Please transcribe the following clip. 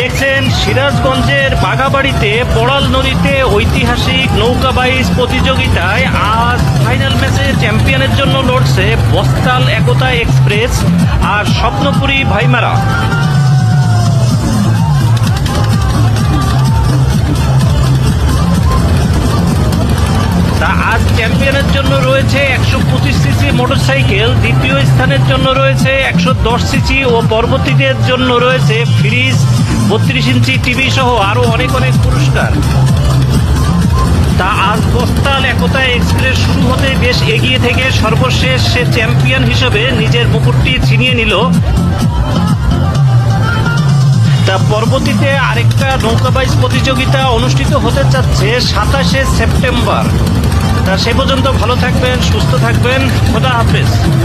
দেখছেন সিরাজগঞ্জের বাঘাবাড়িতে পড়াল নদীতে ঐতিহাসিক নৌকা বাইচ প্রতিযোগিতায় আজ ফাইনাল ম্যাচে চ্যাম্পিয়নের জন্য লড়ছে বস্তাল একতা এক্সপ্রেস আর স্বপ্নপুরী ভাইমারা। তা আজ চ্যাম্পিয়নের জন্য রয়েছে একশো পঁচিশ সিসি মোটরসাইকেল, দ্বিতীয় স্থানের জন্য রয়েছে একশো দশ সিসি ও পরবর্তীদের জন্য রয়েছে ফ্রিজ, বত্রিশ ইঞ্চি টিভি সহ আরও অনেক অনেক পুরস্কার। তা আজ বস্তাল একতা এক্সপ্রেস শুরু হতে বেশ এগিয়ে থেকে সর্বশেষ সে চ্যাম্পিয়ন হিসেবে নিজের মুকুটটি ছিনিয়ে নিল। তা পরবর্তীতে আরেকটা নৌকাবাইজ প্রতিযোগিতা অনুষ্ঠিত হতে যাচ্ছে সাতাশে সেপ্টেম্বর। সে পর্যন্ত ভালো থাকবেন সুস্থ থাকবেন। খোদা হাফেজ।